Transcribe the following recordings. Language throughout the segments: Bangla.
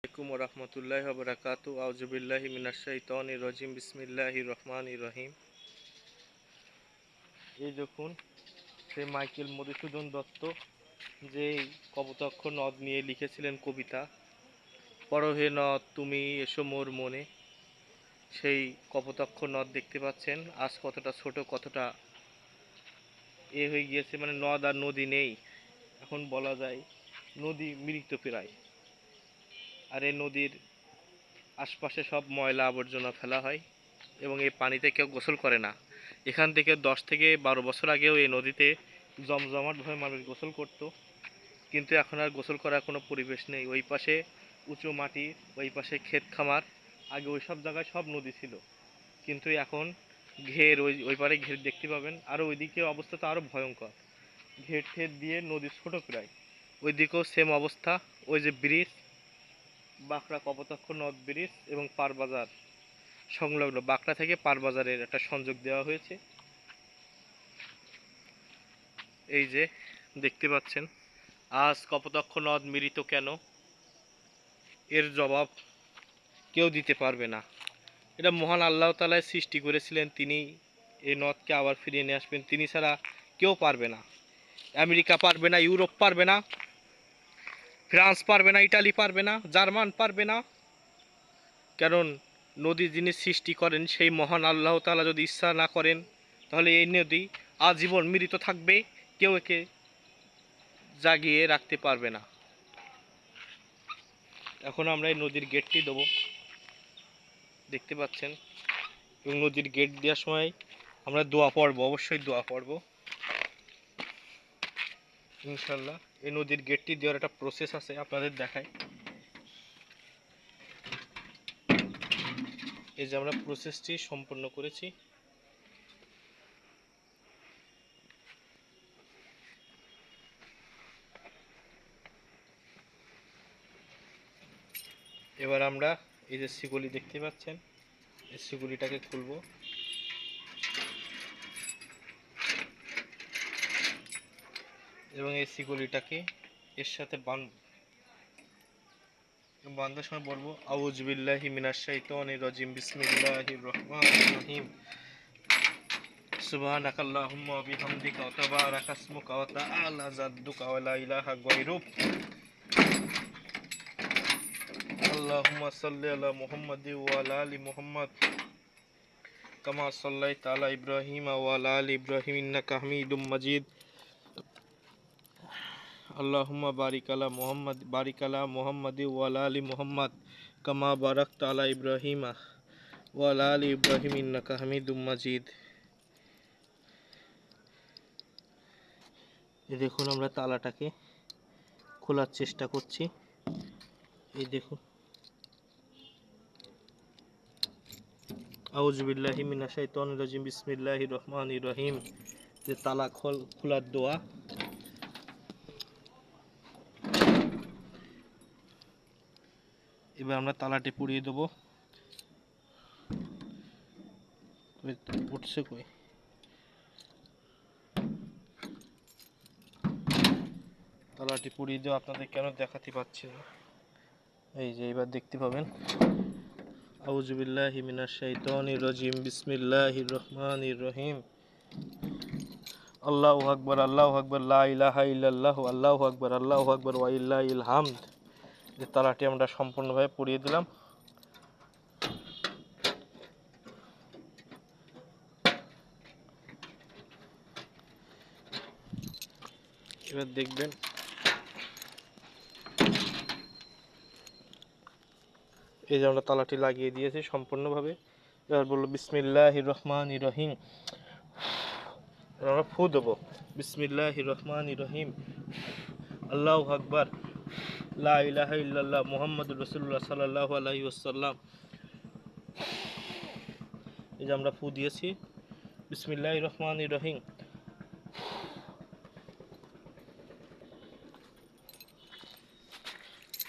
আলাইকুম রহমতুল্লাহ বরকাত আউজুবিল্লাহ মিনাশাইতন রজিম। বিসমিল্লাহ রহমান রহিম। এই দেখুন সে মাইকেল মধুসূদন দত্ত যে কপোতাক্ষ নদ নিয়ে লিখেছিলেন কবিতা নদ, তুমি এসো মোর মনে। সেই কপোতাক্ষ নদ দেখতে পাচ্ছেন, আজ কতটা ছোট, কতটা এ হয়ে গিয়েছে মানে নদ আর নদী নেই। এখন বলা যায়, নদী মৃত প্রায়। আর এই নদীর আশপাশে সব ময়লা আবর্জনা ফেলা হয় এবং এই পানিতে কেউ গোসল করে না। এখান থেকে দশ থেকে বারো বছর আগেও এই নদীতে জমজমাটভাবে মানুষ গোসল করত, কিন্তু এখন আর গোসল করার কোনো পরিবেশ নেই। ওই পাশে উঁচু মাটি, ওই পাশে ক্ষেত খামার, আগে ওই সব জায়গায় সব নদী ছিল। কিন্তু এখন ঘের, ওই ওই পারে ঘের দেখতে পাবেন। আর ওইদিকে অবস্থা তো আরও ভয়ঙ্কর। ঘের ঠের দিয়ে নদী ছোটো প্রায়। ওইদিকেও সেম অবস্থা। ওই যে ব্রিজ বাঁকড়া কপোতাক্ষ নদ ব্রিজ এবং পারবাজার সংলগ্ন বাঁকড়া থেকে পারবাজারের একটা সংযোগ দেওয়া হয়েছে। এই যে দেখতে পাচ্ছেন, আজ কপোতাক্ষ নদ মিলিত কেন? এর জবাব কেউ দিতে পারবে না। এটা মহান আল্লাহ তালায় সৃষ্টি করেছিলেন, তিনি এই নদকে আবার ফিরিয়ে নিয়ে আসবেন। তিনি ছাড়া কেউ পারবে না। আমেরিকা পারবে না, ইউরোপ পারবে না। ফ্রান্স পারবে না, ইটালি পারবে না, জার্মান পারবে না। কারণ নদী যিনি সৃষ্টি করেন, সেই মহান আল্লাহ তাআলা যদি ইচ্ছা না করেন, তাহলে এই নদী আজীবন মৃত থাকবে, কেউ একে জাগিয়ে রাখতে পারবে না। এখন আমরা এই নদীর গেটটি দেবো। দেখতে পাচ্ছেন? এবং নদীর গেট দেওয়ার সময় আমরা দোয়া পড়ব, অবশ্যই দোয়া পড়ব। ইনশাল্লাহ এই নদীর গেটটি দেওয়ার একটা প্রসেস আছে, আপনাদের দেখায় এই যে আমরা প্রসেসটি সম্পন্ন করেছি। এবার আমরা এই যে শিগুলি দেখতে পাচ্ছেন, এই শিগুলিটাকে খুলবো। এবং এই শিকলিটাকে এর সাথে বাঁধব বাঁধার সময় বলব আউজবিল্লাহি মিনাশ শাইতানির রাজিম, বিসমিল্লাহির রহমানির রহিম। সুবহানাকা আল্লাহুম্মা ওয়া বিহামদিকা ওয়া তাবারাকা ইসমুকা ওয়া তাআলা জাদ্দুকা ওয়া লা ইলাহা গায়রুক। আল্লাহুম্মা সাল্লি আলা মুহাম্মাদি ওয়া আলা আলি মুহাম্মাদ। কামা সাল্লাইতা আলা ইব্রাহিম ওয়া আলা আলি ইব্রাহিম ইন্নাকা হামিদুম মাজিদ আল্লাহুম্মা বারিক আলা মুহাম্মদ, বারিক আলা মুহাম্মাদি ওয়ালা আলী মোহাম্মদ কামা বারাকতা তালা ইব্রাহিমা ওয়ালা আলী ইব্রাহিম ইন্নাকা হামিদুম মাজিদ। দেখুন আমরা তালাটাকে খোলার চেষ্টা করছি। এই দেখুন। আউজুবিল্লাহি মিনাশ শাইতানির রাজিম, বিসমিল্লাহির রহমানির রহিম। যে তালা খোল, খোলার দোয়া। এবার আমরা তালাটি পুড়িয়ে দেবো। উঠছে কই? তালাটি পুড়িয়ে দেওয়া আপনাদের কেন দেখাতে পাচ্ছি না? এই যে এবার দেখতে পাবেন। আউজুবিল্লাহি মিনাশ শাইতানির রাজিম, বিসমিল্লাহির রহমান রহিম। আল্লাহু আকবার, আল্লাহ আকবার, লা ইলাহা ইল্লাল্লাহু, আল্লাহু আকবার আল্লাহু আকবার ওয়া ইল্লাহিল হামদ। যে তালাটি আমরা সম্পূর্ণভাবে পুড়িয়ে দিলাম। এবার দেখবেন এই যে আমরা তালাটি লাগিয়ে দিয়েছি সম্পূর্ণভাবে। এবার বলল বিসমিল্লাহ রহমান রহিম। এবার আমরা ফু দেবো। বিসমিল্লাহ রহমান রহিম। আল্লাহ আকবার। লা ইলাহা ইল্লাল্লাহ মুহাম্মাদুর রাসূলুল্লাহ সাল্লাল্লাহু আলাইহি ওয়াসাল্লাম। এই যে আমরা ফু দিয়েছি। বিসমিল্লাহির রহমানির রহিম।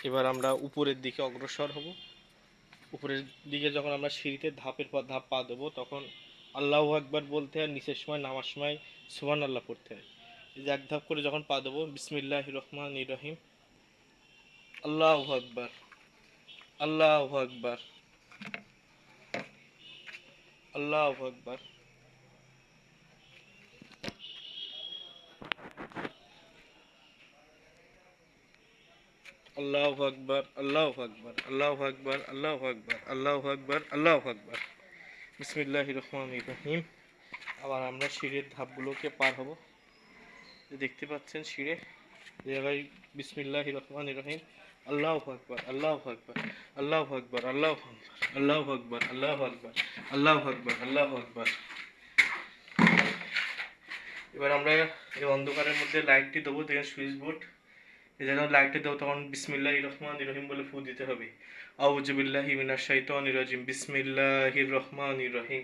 এবার আমরা উপরের দিকে অগ্রসর হব। উপরের দিকে যখন আমরা সিঁড়িতে ধাপের পর ধাপ পা দেবো, তখন আল্লাহ আকবার বলতে হয়, নিচের সময়, নামার সময় সুবহান আল্লাহ পড়তে হয়। এই যে এক ধাপ করে যখন পা দেবো, বিসমিল্লাহির রহমানির রহিম। আল্লাহ আকবার আল্লাহ আকবার আল্লাহ আকবার আল্লাহ আকবার আল্লাহ আকবার আল্লাহ আকবার আল্লাহ আকবার আল্লাহ আকবার আল্লাহ আকবার বিসমিল্লাহ রহমান রহিম আবার আমরা সিঁড়ির ধাপগুলোকে পার হব। যে দেখতে পাচ্ছেন সিঁড়ে যে জায়গায় বিসমিল্লাহ রহমান রহিম। আল্লাহ আকবর আল্লাহ আকবর আল্লাহ আকবর, আল্লাহ আল্লাহ আকবর আল্লাহ আকবর আল্লাহ আকবর আল্লাহ আকবর। এবার আমরা এই অন্ধকারের মধ্যে লাইটটি দেবো, দেখেন সুইচ বোর্ড। যেন লাইটটি দেবো, তখন বিসমিল্লাহ রহমান রহিম বলে ফু দিতে হবে। আউজবিল্লাহ মিনা শৈতন রাজিম বিসমিল্লাহ রহমান রহিম।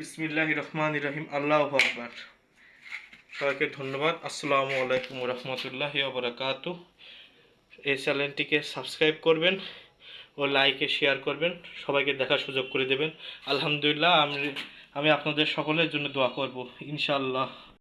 বিসমিল্লাহ রহমান রহিম, আল্লাহ আকবর। সবাইকে ধন্যবাদ। আসসালামু আলাইকুম রহমতুল্লাহ বারাকাতু এই চ্যানেলটিকে সাবস্ক্রাইব করবেন ও লাইকে শেয়ার করবেন, সবাইকে দেখার সুযোগ করে দেবেন। আলহামদুলিল্লাহ, আমি আমি আপনাদের সকলের জন্য দোয়া করব, ইনশাআল্লাহ।